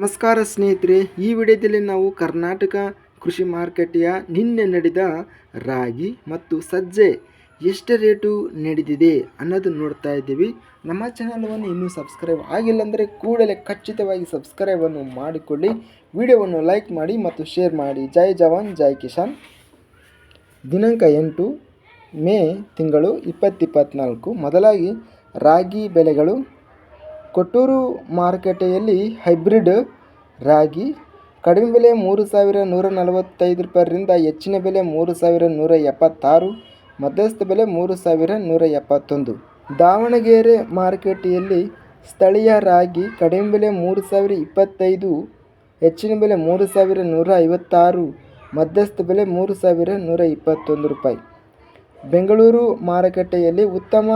ನಮಸ್ಕಾರ ಸ್ನೇಹಿತರೆ, ಈ ವಿಡಿಯೋದಲ್ಲಿ ನಾವು ಕರ್ನಾಟಕ ಕೃಷಿ ಮಾರುಕಟ್ಟೆಯ ನಿನ್ನೆ ನಡೆದ ರಾಗಿ ಮತ್ತು ಸಜ್ಜೆ ಎಷ್ಟು ರೇಟು ನಡೆದಿದೆ ಅನ್ನೋದನ್ನು ನೋಡ್ತಾ ಇದ್ದೀವಿ. ನಮ್ಮ ಚಾನಲವನ್ನು ಇನ್ನೂ ಸಬ್ಸ್ಕ್ರೈಬ್ ಆಗಿಲ್ಲ ಅಂದರೆ ಕೂಡಲೇ ಖಚಿತವಾಗಿ ಸಬ್ಸ್ಕ್ರೈಬನ್ನು ಮಾಡಿಕೊಳ್ಳಿ. ವಿಡಿಯೋವನ್ನು ಲೈಕ್ ಮಾಡಿ ಮತ್ತು ಶೇರ್ ಮಾಡಿ. ಜೈ ಜವಾನ್, ಜೈ ಕಿಸಾನ್. ದಿನಾಂಕ ಎಂಟು ಮೇ ತಿಂಗಳು ಇಪ್ಪತ್ತಿಪ್ಪತ್ನಾಲ್ಕು ಮೊದಲಾಗಿ ರಾಗಿ ಬೆಲೆಗಳು ಕೊಟ್ಟೂರು ಮಾರುಕಟ್ಟೆಯಲ್ಲಿ ಹೈಬ್ರಿಡ್ ರಾಗಿ ಕಡಿಮೆ ಬೆಲೆ ಮೂರು ಸಾವಿರ ನೂರ ನಲವತ್ತೈದು ರೂಪಾಯಿರಿಂದ ಹೆಚ್ಚಿನ ಬೆಲೆ ಮೂರು ಸಾವಿರ ನೂರ ಎಪ್ಪತ್ತಾರು, ಮಧ್ಯಸ್ಥ ಬೆಲೆ ಮೂರು ಸಾವಿರ ನೂರ ಎಪ್ಪತ್ತೊಂದು. ದಾವಣಗೆರೆ ಮಾರುಕಟ್ಟೆಯಲ್ಲಿ ಸ್ಥಳೀಯ ರಾಗಿ ಕಡಿಮೆ ಬೆಲೆ ಮೂರು ಸಾವಿರ ಇಪ್ಪತ್ತೈದು, ಹೆಚ್ಚಿನ ಬೆಲೆ ಮೂರು ಸಾವಿರ ನೂರ ಐವತ್ತಾರು, ಮಧ್ಯಸ್ಥ ಬೆಲೆ ಮೂರು ಸಾವಿರ ನೂರ ಇಪ್ಪತ್ತೊಂದು ರೂಪಾಯಿ. ಬೆಂಗಳೂರು ಮಾರುಕಟ್ಟೆಯಲ್ಲಿ ಉತ್ತಮ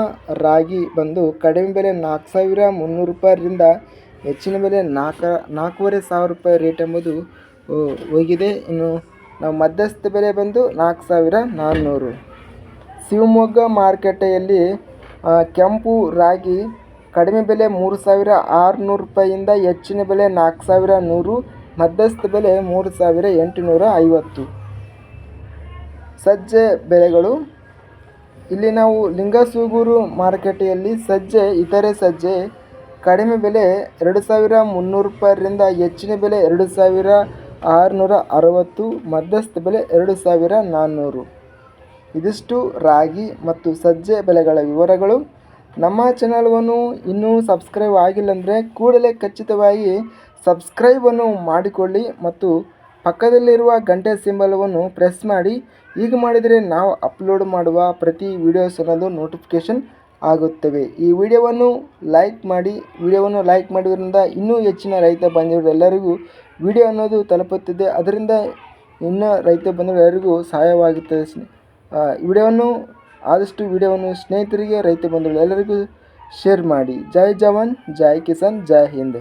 ರಾಗಿ ಬಂದು ಕಡಿಮೆ ಬೆಲೆ ನಾಲ್ಕು ಸಾವಿರ ಮುನ್ನೂರು ರೂಪಾಯಿರಿಂದ ಹೆಚ್ಚಿನ ಬೆಲೆ ನಾಲ್ಕು, ನಾಲ್ಕೂವರೆ ಸಾವಿರ ರೂಪಾಯಿ ರೇಟ್ ಎಂಬುದು ಹೋಗಿದೆ. ಇನ್ನು ನಾವು ಮಧ್ಯಸ್ಥ ಬೆಲೆ ಬಂದು ನಾಲ್ಕು ಸಾವಿರ ನಾನ್ನೂರು. ಶಿವಮೊಗ್ಗ ಮಾರುಕಟ್ಟೆಯಲ್ಲಿ ಕೆಂಪು ರಾಗಿ ಕಡಿಮೆ ಬೆಲೆ ಮೂರು ಸಾವಿರ ಆರುನೂರು ರೂಪಾಯಿಯಿಂದ ಹೆಚ್ಚಿನ ಬೆಲೆ ನಾಲ್ಕು ಸಾವಿರ ನೂರು, ಮಧ್ಯಸ್ಥ ಬೆಲೆ ಮೂರು ಸಾವಿರ ಎಂಟುನೂರ ಐವತ್ತು. ಸಜ್ಜೆ ಬೆಲೆಗಳು ಇಲ್ಲಿ ನಾವು ಲಿಂಗಸೂಗೂರು ಮಾರುಕಟ್ಟೆಯಲ್ಲಿ ಸಜ್ಜೆ, ಇತರೆ ಸಜ್ಜೆ, ಕಡಿಮೆ ಬೆಲೆ ಎರಡು ಸಾವಿರ ಮುನ್ನೂರು ರೂಪಾಯಿರಿಂದ ಹೆಚ್ಚಿನ ಬೆಲೆ ಎರಡು ಸಾವಿರ ಆರುನೂರ ಅರವತ್ತು, ಮಧ್ಯಸ್ಥ ಬೆಲೆ ಎರಡು ಸಾವಿರ ನಾನ್ನೂರು. ಇದಿಷ್ಟು ರಾಗಿ ಮತ್ತು ಸಜ್ಜೆ ಬೆಲೆಗಳ ವಿವರಗಳು. ನಮ್ಮ ಚಾನಲ್ವನ್ನು ಇನ್ನೂ ಸಬ್ಸ್ಕ್ರೈಬ್ ಆಗಿಲ್ಲ ಅಂದರೆ ಕೂಡಲೇ ಖಚಿತವಾಗಿ ಸಬ್ಸ್ಕ್ರೈಬನ್ನು ಮಾಡಿಕೊಳ್ಳಿ ಮತ್ತು ಪಕ್ಕದಲ್ಲಿರುವ ಗಂಟೆ ಸಿಂಬಲವನ್ನು ಪ್ರೆಸ್ ಮಾಡಿ, ಈಗ ಮಾಡಿದರೆ ನಾವು ಅಪ್ಲೋಡ್ ಮಾಡುವ ಪ್ರತಿ ವಿಡಿಯೋಸ್ ಅನ್ನೋದು ನೋಟಿಫಿಕೇಷನ್ ಆಗುತ್ತವೆ. ಈ ವಿಡಿಯೋವನ್ನು ಲೈಕ್ ಮಾಡಿ ವಿಡಿಯೋವನ್ನು ಲೈಕ್ ಮಾಡೋದ್ರಿಂದ ಇನ್ನೂ ಹೆಚ್ಚಿನ ರೈತ ಬಂಧುಗಳೆಲ್ಲರಿಗೂ ವಿಡಿಯೋ ಅನ್ನೋದು ತಲುಪುತ್ತಿದೆ. ಅದರಿಂದ ಇನ್ನು ರೈತ ಬಂಧುಗಳೆಲ್ಲರಿಗೂ ಸಹಾಯವಾಗುತ್ತದೆ. ವಿಡಿಯೋವನ್ನು ಆದಷ್ಟು ವಿಡಿಯೋವನ್ನು ಸ್ನೇಹಿತರಿಗೆ, ರೈತ ಬಂಧುಗಳೆಲ್ಲರಿಗೂ ಶೇರ್ ಮಾಡಿ. ಜೈ ಜವಾನ್, ಜೈ ಕಿಸಾನ್, ಜೈ ಹಿಂದ್.